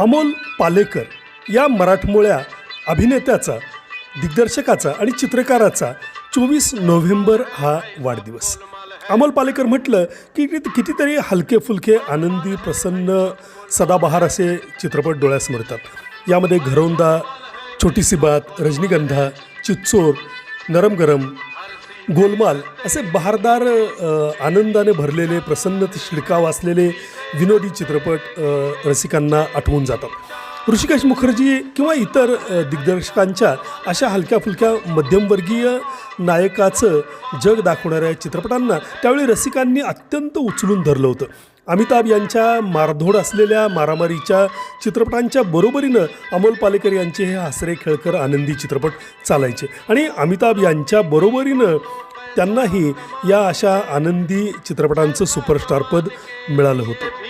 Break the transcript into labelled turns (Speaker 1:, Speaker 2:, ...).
Speaker 1: अमोल पालेकर या मराठमोळ्या अभिनेत्याचा दिग्दर्शकाचा आणि चित्रकाराचा चोवीस नोव्हेंबर हा वाढदिवस. अमोल पालेकर म्हटलं की कितीतरी हलके फुलके आनंदी प्रसन्न सदाबहार असे चित्रपट डोळ्यासमोर येतात यामध्ये घरौंदा छोटीसी बात रजनीगंधा चिच्चोर नरम गरम गोलमाल असे बहारदार आनंदाने भरलेले प्रसन्न शिडकाव असलेले विनोदी चित्रपट रसिकांना आठवून जातात. ऋषिकेश मुखर्जी किंवा इतर दिग्दर्शकांच्या अशा हलक्या फुलक्या मध्यमवर्गीय नायकाचं जग दाखवणाऱ्या चित्रपटांना त्यावेळी रसिकांनी अत्यंत उचलून धरलं होतं. अमिताभ यांच्या मारधोड असलेल्या मारामारीच्या चित्रपटांच्या बरोबरीनं अमोल पालेकर यांचे हे हसरे खेळकर आनंदी चित्रपट चालायचे. आणि अमिताभ यांच्या बरोबरीनं त्यांनाही या अशा आनंदी चित्रपटांचं सुपरस्टारपद मिळालं होतं.